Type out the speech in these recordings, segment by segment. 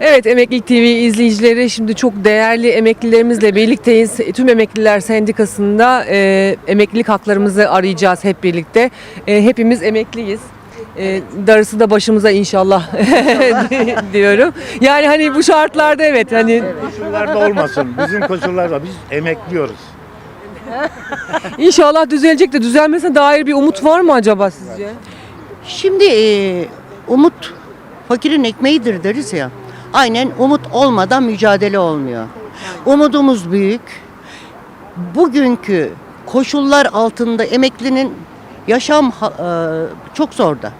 Evet Emeklilik TV izleyicileri şimdi çok değerli emeklilerimizle birlikteyiz. Tüm Emekliler Sendikası'nda e, emeklilik haklarımızı arayacağız hep birlikte. E, hepimiz emekliyiz. E, darısı da başımıza inşallah diyorum. Yani hani bu şartlarda evet hani Koşullarda olmasın. Bizim koşullarda biz emekliyoruz. inşallah düzelecek de düzelmesine dair bir umut var mı acaba sizce? Şimdi e, umut fakirin ekmeğidir deriz ya. Aynen umut olmadan mücadele olmuyor. Umudumuz büyük. Bugünkü koşullar altında emeklinin yaşam e, çok zorda.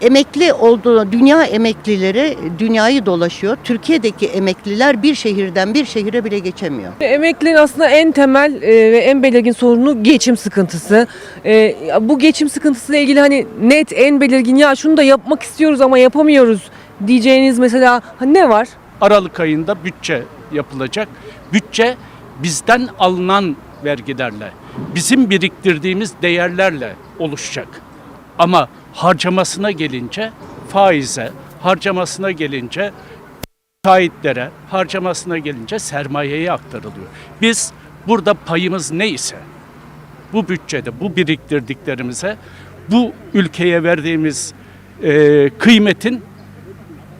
Emekli olduğu dünya emeklileri dünyayı dolaşıyor. Türkiye'deki emekliler bir şehirden bir şehire bile geçemiyor. Emeklilerin aslında en temel e, ve en belirgin sorunu geçim sıkıntısı. E, bu geçim sıkıntısıyla ilgili hani net en belirgin ya şunu da yapmak istiyoruz ama yapamıyoruz diyeceğiniz mesela ne var? Aralık ayında bütçe yapılacak. Bütçe bizden alınan vergilerle, bizim biriktirdiğimiz değerlerle oluşacak. Ama harcamasına gelince faize, harcamasına gelince şahitlere, harcamasına gelince sermayeye aktarılıyor. Biz burada payımız neyse bu bütçede, bu biriktirdiklerimize, bu ülkeye verdiğimiz e, kıymetin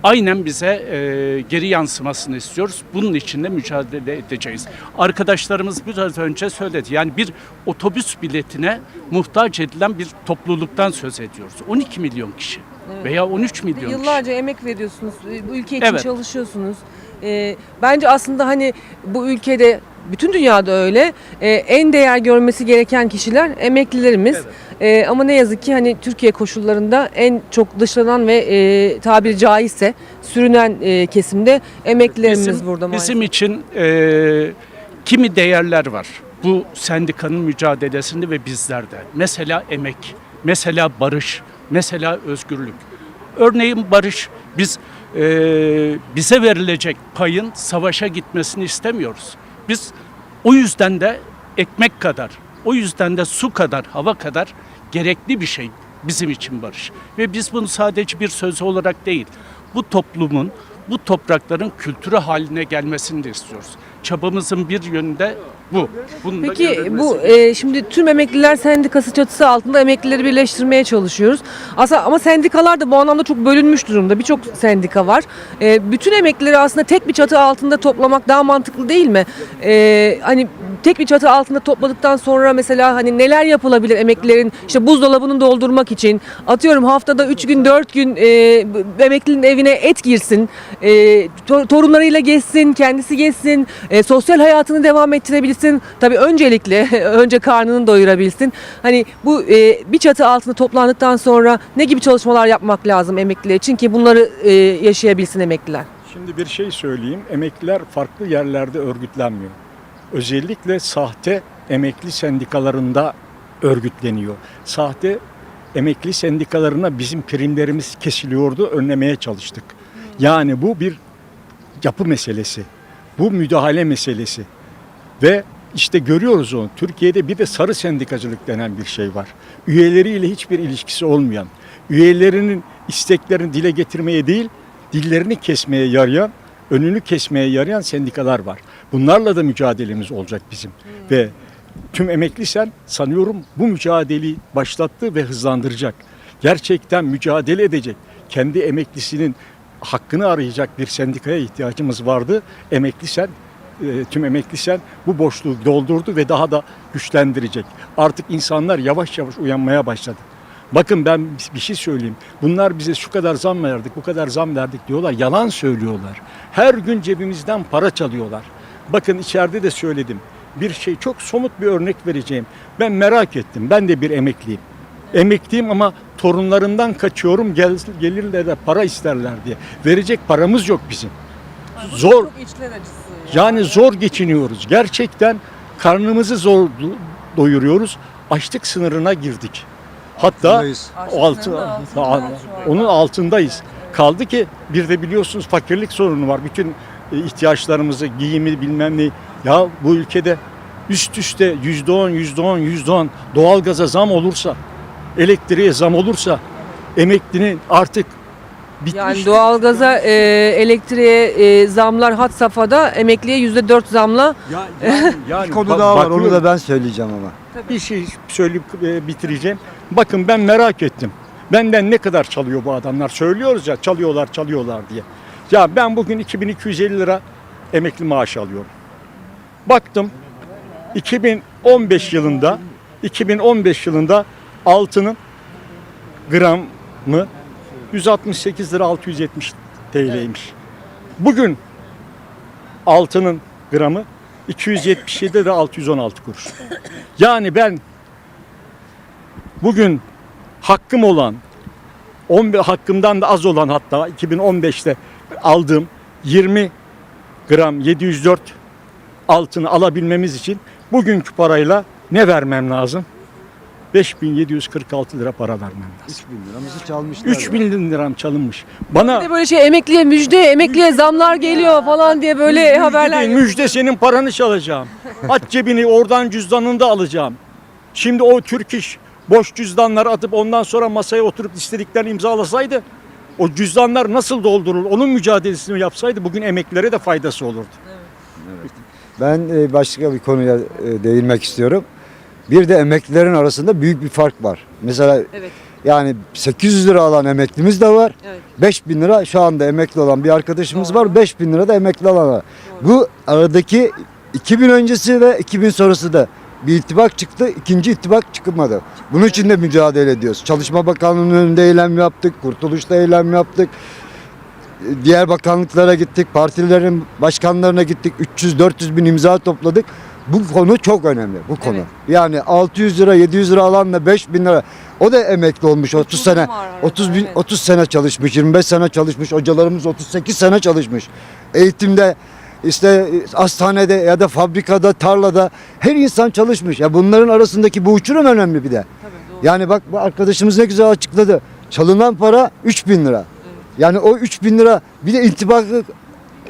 aynen bize e, geri yansımasını istiyoruz. Bunun için de mücadele edeceğiz. Arkadaşlarımız biraz önce söyledi. Yani bir otobüs biletine muhtaç edilen bir topluluktan söz ediyoruz. 12 milyon kişi veya 13 milyon kişi. Yıllarca emek veriyorsunuz, bu ülke için Evet. çalışıyorsunuz. E, bence aslında hani bu ülkede bütün dünyada öyle e, en değer görmesi gereken kişiler emeklilerimiz. E, ama ne yazık ki hani Türkiye koşullarında en çok dışlanan ve e, tabiri caizse sürünen e, kesimde emeklilerimiz bizim, burada maalesef. Bizim için e, kimi değerler var. Bu sendikanın mücadelesinde ve bizlerde. Mesela emek, mesela barış, mesela özgürlük. Örneğin barış, biz e, bize verilecek payın savaşa gitmesini istemiyoruz. Biz o yüzden de ekmek kadar, o yüzden de su kadar, hava kadar gerekli bir şey bizim için barış. Ve biz bunu sadece bir söz olarak değil, bu toplumun, bu toprakların kültürü haline gelmesini de istiyoruz. Çabamızın bir yönünde bu. Bunun da Peki görülmesi bu e, şimdi tüm emekliler sendikası çatısı altında emeklileri birleştirmeye çalışıyoruz. Aslında ama sendikalar da bu anlamda çok bölünmüş durumda. Birçok sendika var. E, bütün emeklileri aslında tek bir çatı altında toplamak daha mantıklı değil mi? E, hani tek bir çatı altında topladıktan sonra mesela hani neler yapılabilir emeklilerin işte buzdolabını doldurmak için atıyorum haftada 3 gün 4 gün e, emeklinin evine et girsin. E, to- torunlarıyla gezsin, kendisi gezsin, e, sosyal hayatını devam ettirebilsin. Tabii öncelikle önce karnını doyurabilsin. Hani bu e, bir çatı altında toplandıktan sonra ne gibi çalışmalar yapmak lazım emekliler için ki bunları e, yaşayabilsin emekliler? Şimdi bir şey söyleyeyim. Emekliler farklı yerlerde örgütlenmiyor. Özellikle sahte emekli sendikalarında örgütleniyor. Sahte emekli sendikalarına bizim primlerimiz kesiliyordu, önlemeye çalıştık. Yani bu bir yapı meselesi. Bu müdahale meselesi. Ve işte görüyoruz onu. Türkiye'de bir de sarı sendikacılık denen bir şey var. Üyeleriyle hiçbir ilişkisi olmayan, üyelerinin isteklerini dile getirmeye değil, dillerini kesmeye yarayan, önünü kesmeye yarayan sendikalar var. Bunlarla da mücadelemiz olacak bizim. Ve tüm emekli sen sanıyorum bu mücadeleyi başlattı ve hızlandıracak. Gerçekten mücadele edecek. Kendi emeklisinin hakkını arayacak bir sendikaya ihtiyacımız vardı. Emekli sen e, tüm emekli sen bu boşluğu doldurdu ve daha da güçlendirecek. Artık insanlar yavaş yavaş uyanmaya başladı. Bakın ben bir şey söyleyeyim. Bunlar bize şu kadar zam verdik, bu kadar zam verdik diyorlar. Yalan söylüyorlar. Her gün cebimizden para çalıyorlar. Bakın içeride de söyledim. Bir şey çok somut bir örnek vereceğim. Ben merak ettim. Ben de bir emekliyim. Emekliyim ama torunlarımdan kaçıyorum. Gel, gelirler de para isterler diye. Verecek paramız yok bizim. Zor. Yani zor geçiniyoruz. Gerçekten karnımızı zor do- doyuruyoruz. Açlık sınırına girdik. Hatta Altındayız. Altı, altında onun altındayız. Kaldı ki bir de biliyorsunuz fakirlik sorunu var. Bütün e, ihtiyaçlarımızı, giyimi bilmem ne. Ya bu ülkede üst üste yüzde on, yüzde on, yüzde on doğalgaza zam olursa, elektriğe zam olursa, emeklinin artık Bitmiş. Yani doğalgaza, e, elektriğe e, zamlar hat safhada, emekliye yüzde dört zamla. Ya, yani, yani Bir konu bak- daha var onu bakıyorum. da ben söyleyeceğim ama. bir şey söyleyip e, bitireceğim. Bakın ben merak ettim. Benden ne kadar çalıyor bu adamlar? Söylüyoruz ya çalıyorlar çalıyorlar diye. Ya ben bugün 2250 lira emekli maaşı alıyorum. Baktım 2015 yılında 2015 yılında altının gramı 168 lira 670 TL'ymiş. Bugün altının gramı 277 lira 616 kuruş. Yani ben bugün hakkım olan 11 hakkımdan da az olan hatta 2015'te aldığım 20 gram 704 altını alabilmemiz için bugünkü parayla ne vermem lazım? 5746 lira para vermem lazım. 3000 liramızı çalmışlar. 3000 liram çalınmış. Bana Bir de böyle şey emekliye müjde, emekliye zamlar geliyor falan diye böyle Müjde haberler. değil, müjde senin paranı çalacağım. Aç cebini oradan cüzdanını da alacağım. Şimdi o Türk iş boş cüzdanları atıp ondan sonra masaya oturup istediklerini imzalasaydı o cüzdanlar nasıl doldurulur onun mücadelesini yapsaydı bugün emeklilere de faydası olurdu. Ben e, başka bir konuya e, değinmek istiyorum. Bir de emeklilerin arasında büyük bir fark var. Mesela Evet. yani 800 lira alan emeklimiz de var. Evet. 5000 lira şu anda emekli olan bir arkadaşımız var. 5000 lira da emekli olan var. Bu aradaki 2000 öncesi ve 2000 sonrası da bir ittifak çıktı. ikinci ittifak çıkmadı. Bunun için de mücadele ediyoruz. Çalışma Bakanlığı'nın önünde eylem yaptık. Kurtuluş'ta eylem yaptık. Diğer bakanlıklara gittik. Partilerin başkanlarına gittik. 300-400 bin imza topladık. Bu konu çok önemli. Bu konu. Evet. Yani 600 lira 700 lira alanla 5000 lira o da emekli olmuş 30 uzun sene. var arada, 30 bin, evet. 30 sene çalışmış, 25 sene çalışmış. Hocalarımız 38 sene çalışmış. Eğitimde işte hastanede ya da fabrikada, tarlada her insan çalışmış. Ya bunların arasındaki bu uçurum önemli bir de. Yani bak bu arkadaşımız ne güzel açıkladı. Çalınan para 3000 lira. Yani o 3000 lira bir de intibakı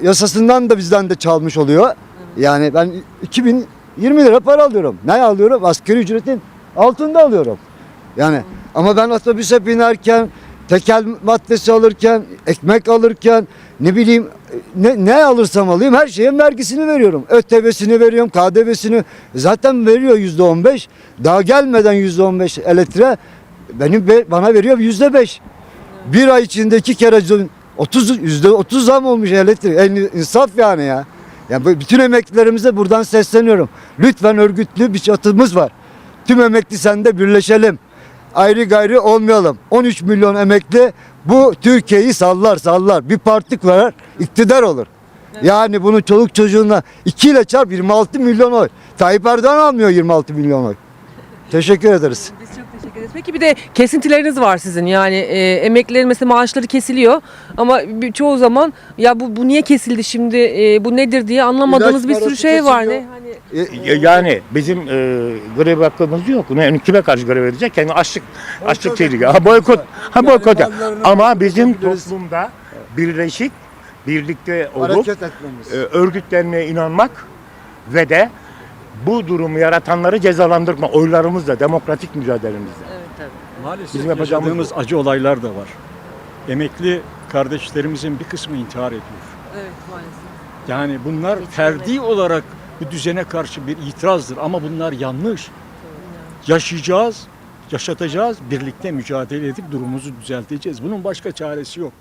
yasasından da bizden de çalmış oluyor. Yani ben 2020 lira para alıyorum. Ne alıyorum? Asgari ücretin altında alıyorum. Yani ama ben otobüse binerken, tekel maddesi alırken, ekmek alırken, ne bileyim ne, ne alırsam alayım her şeyin vergisini veriyorum. ÖTV'sini veriyorum, KDV'sini zaten veriyor yüzde on beş. Daha gelmeden yüzde on beş elektriğe benim be- bana veriyor yüzde beş. Bir ay içinde iki kere z- 30 yüzde 30 zam olmuş elektrik. En insaf yani ya. Yani bütün emeklilerimize buradan sesleniyorum. Lütfen örgütlü bir çatımız var. Tüm emekli sende birleşelim. Ayrı gayrı olmayalım. 13 milyon emekli bu Türkiye'yi sallar sallar. Bir parti kurar iktidar olur. Yani bunu çoluk çocuğuna 2 ile çarp 26 milyon oy. Tayyip Erdoğan almıyor 26 milyon oy. Teşekkür ederiz. Ederiz. Peki bir de kesintileriniz var sizin. Yani e, emeklilerin mesela maaşları kesiliyor ama bir- çoğu zaman ya bu bu niye kesildi şimdi e, bu nedir diye anlamadığınız İlaç bir sürü parası şey var. kesiliyor. Ne hani Y- Yani bizim e, grev hakkımız yok. Ne, kime karşı grev edecek? Yani açlık, açlık tehlikeli. Ha boykot, ha boykot. Ama bizim toplumda birleşik, birlikte olup Hareket etmemiz. e, örgütlenmeye inanmak ve de bu durumu yaratanları cezalandırma oylarımızla, demokratik mücadelemizle. Maalesef Bizim yapacağımız yaşadığımız acı olaylar da var. Emekli kardeşlerimizin bir kısmı intihar ediyor. evet maalesef. Yani bunlar ferdi olarak bu düzene karşı bir itirazdır ama bunlar yanlış. Yaşayacağız, yaşatacağız, birlikte mücadele edip durumumuzu düzelteceğiz. Bunun başka çaresi yok.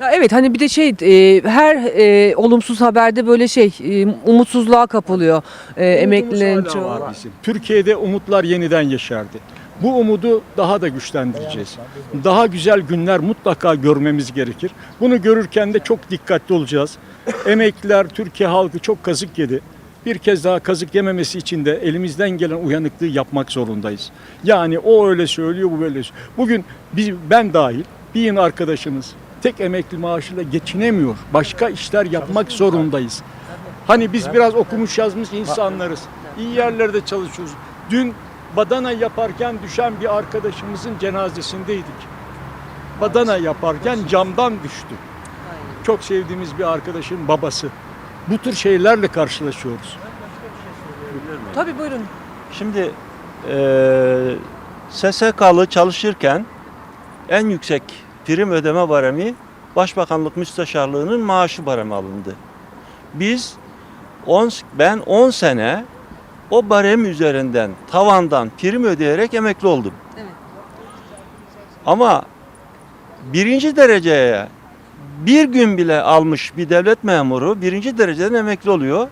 Ya evet hani bir de şey e, her e, olumsuz haberde böyle şey e, umutsuzluğa kapılıyor e, emeklilerin çoğu. hala var bizim. Türkiye'de umutlar yeniden yeşerdi. Bu umudu daha da güçlendireceğiz. Daha güzel günler mutlaka görmemiz gerekir. Bunu görürken de çok dikkatli olacağız. Emekliler, Türkiye halkı çok kazık yedi. Bir kez daha kazık yememesi için de elimizden gelen uyanıklığı yapmak zorundayız. Yani o öyle söylüyor, bu böyle söylüyor. Bugün biz, ben dahil bir yeni arkadaşımız tek emekli maaşıyla geçinemiyor. Başka işler yapmak zorundayız. Hani biz biraz okumuş yazmış insanlarız. İyi yerlerde çalışıyoruz. Dün badana yaparken düşen bir arkadaşımızın cenazesindeydik. Badana yaparken camdan düştü. Çok sevdiğimiz bir arkadaşın babası. Bu tür şeylerle karşılaşıyoruz. Tabii buyurun. Şimdi eee SSK'lı çalışırken en yüksek prim ödeme baremi Başbakanlık Müsteşarlığının maaşı baremi alındı. Biz 10 ben 10 sene o barem üzerinden tavandan prim ödeyerek emekli oldum. Ama birinci dereceye bir gün bile almış bir devlet memuru birinci dereceden emekli oluyor.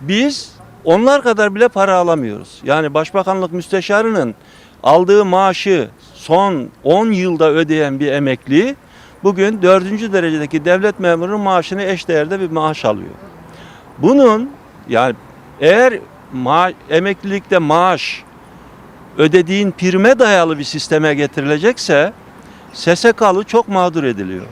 Biz onlar kadar bile para alamıyoruz. Yani başbakanlık müsteşarının aldığı maaşı son 10 yılda ödeyen bir emekli bugün dördüncü derecedeki devlet memurunun maaşını eşdeğerde bir maaş alıyor. Bunun yani eğer ma emeklilikte maaş ödediğin prime dayalı bir sisteme getirilecekse SSK'lı çok mağdur ediliyor.